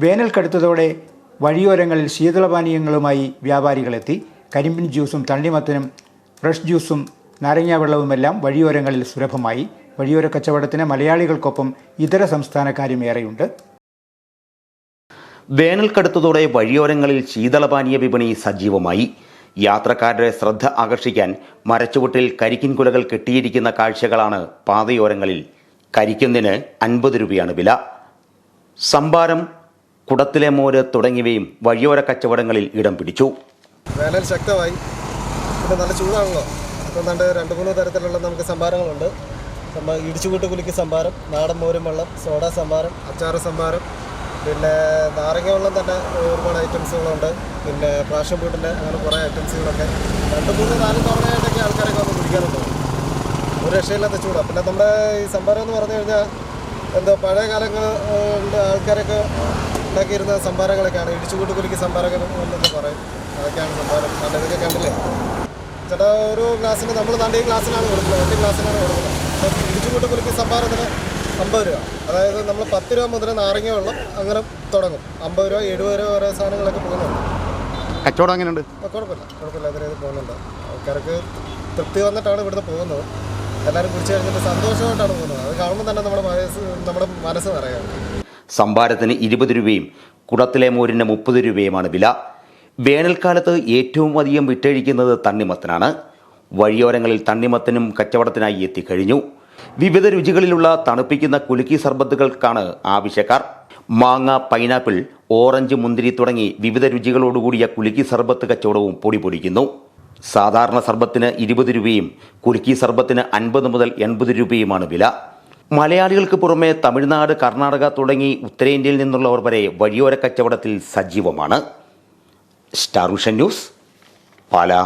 വേനൽ കടുത്തതോടെ വഴിയോരങ്ങളിൽ ശീതളപാനീയങ്ങളുമായി വ്യാപാരികളെത്തി. കരിമ്പിൻ ജ്യൂസും തണ്ണിമത്തനും ഫ്രഷ് ജ്യൂസും നാരങ്ങാ വെള്ളവുമെല്ലാം വഴിയോരങ്ങളിൽ സുലഭമായി. വഴിയോര കച്ചവടത്തിന് മലയാളികൾക്കൊപ്പം ഇതര സംസ്ഥാനക്കാരും ഏറെയുണ്ട്. വേനൽ കടുത്തതോടെ വഴിയോരങ്ങളിൽ ശീതളപാനീയ വിപണി സജീവമായി. യാത്രക്കാരുടെ ശ്രദ്ധ ആകർഷിക്കാൻ മരച്ചുവട്ടിൽ കരിക്കിൻ കുലകൾ കെട്ടിയിരിക്കുന്ന കാഴ്ചകളാണ് പാതയോരങ്ങളിൽ. കരിക്കുന്നതിന് അൻപത് രൂപയാണ് വില. സംഭാരം കുടത്തിലെ മോര് തുടങ്ങിയവയും വഴിയോര കച്ചവടങ്ങളിൽ ഇടം പിടിച്ചു. വേനൽ ശക്തമായി. ഇപ്പം നല്ല ചൂടാണല്ലോ. ഇപ്പം നല്ല രണ്ട് മൂന്ന് തരത്തിലുള്ള നമുക്ക് സംഭാരങ്ങളുണ്ട്. സംഭാ ഇടിച്ചുകൂട്ട് കുലിക്ക് സംഭാരം നാടൻ മോരും വെള്ളം സോഡ സംഭാരം അച്ചാറ് സംഭാരം പിന്നെ നാരങ്ങ വെള്ളം തന്നെ ഒരുപാട് ഐറ്റംസുകളുണ്ട്. പിന്നെ പ്രാഷൻ വീട്ടിന്റെ അങ്ങനെ കുറേ ഐറ്റംസുകളൊക്കെ. രണ്ട് മൂന്ന് നാല് തവണയായിട്ടൊക്കെ ആൾക്കാരൊക്കെ വന്ന് കുടിക്കാറുണ്ട്. ഒരു രക്ഷയില്ലാത്ത ചൂടാണ് പിന്നെ നമ്മുടെ ഈ സംഭാരം എന്ന് പറഞ്ഞു കഴിഞ്ഞാൽ എന്താ പഴയ കാലങ്ങളിൽ ആൾക്കാരൊക്കെ ഉണ്ടാക്കിയിരുന്ന സംഭാരങ്ങളൊക്കെയാണ്. ഇടിച്ചുകൂട്ട് കുലുക്കി സംഭാരങ്ങൾ എന്നൊക്കെ പറയും. അതൊക്കെയാണ് സംഭാരം. കാരണം ഇതൊക്കെ കണ്ടില്ലേ? ചേട്ടാ ഒരു ഗ്ലാസ്സിന് നമ്മൾ നല്ല ഈ ഗ്ലാസ്സിനാണ് കൊടുക്കുന്നത്. ഒറ്റ ഗ്ലാസ്സിനാണ് കൊടുക്കുന്നത്. അപ്പം ഇടിച്ചുകൂട്ട് കുലുക്കി സംഭാരത്തിന് അമ്പത് രൂപ. അതായത് നമ്മൾ പത്ത് രൂപ മുതൽ നാരങ്ങ വെള്ളം അങ്ങനെ തുടങ്ങും. അമ്പത് രൂപ എഴുപത് രൂപ ഓരോ സാധനങ്ങളൊക്കെ പോകുന്നുണ്ട്. കച്ചവടം എങ്ങനെയുണ്ട്? കുഴപ്പമില്ല. കുഴപ്പമില്ല. അതിന് ഇത് പോകുന്നുണ്ട്. ആൾക്കാർക്ക് തൃപ്തി വന്നിട്ടാണ് ഇവിടുന്ന് പോകുന്നത്. എല്ലാവരും കുടിച്ചു കഴിഞ്ഞിട്ട് സന്തോഷമായിട്ടാണ് പോകുന്നത്. അത് കാണുമ്പോൾ തന്നെ നമ്മുടെ മനസ്സ് നമ്മുടെ മനസ്സ് നിറയാണ് സംഭാരത്തിന് ഇരുപത് രൂപയും കുടത്തിലെ മോരിന് മുപ്പത് രൂപയുമാണ് വില. വേനൽക്കാലത്ത് ഏറ്റവും അധികം വിറ്റഴിക്കുന്നത് തണ്ണിമത്തനാണ്. വഴിയോരങ്ങളിൽ തണ്ണിമത്തനും കച്ചവടത്തിനായി എത്തിക്കഴിഞ്ഞു. വിവിധ രുചികളിലുള്ള തണുപ്പിക്കുന്ന കുലുക്കി സർബത്തുകൾക്കാണ് ആവശ്യക്കാർ. മാങ്ങ പൈനാപ്പിൾ ഓറഞ്ച് മുന്തിരി തുടങ്ങി വിവിധ രുചികളോടുകൂടിയ കുലുക്കി സർബത്ത് കച്ചവടവും പൊടിപൊടിക്കുന്നു സാധാരണ സർബത്തിന് ഇരുപത് രൂപയും കുലുക്കി സർബത്തിന് അൻപത് മുതൽ എൺപത് രൂപയുമാണ് വില. മലയാളികൾക്ക് പുറമെ തമിഴ്നാട് കർണാടക തുടങ്ങി ഉത്തരേന്ത്യയിൽ നിന്നുള്ളവർ വരെ വഴിയോര കച്ചവടത്തിൽ സജീവമാണ്. Star Vision News Pala.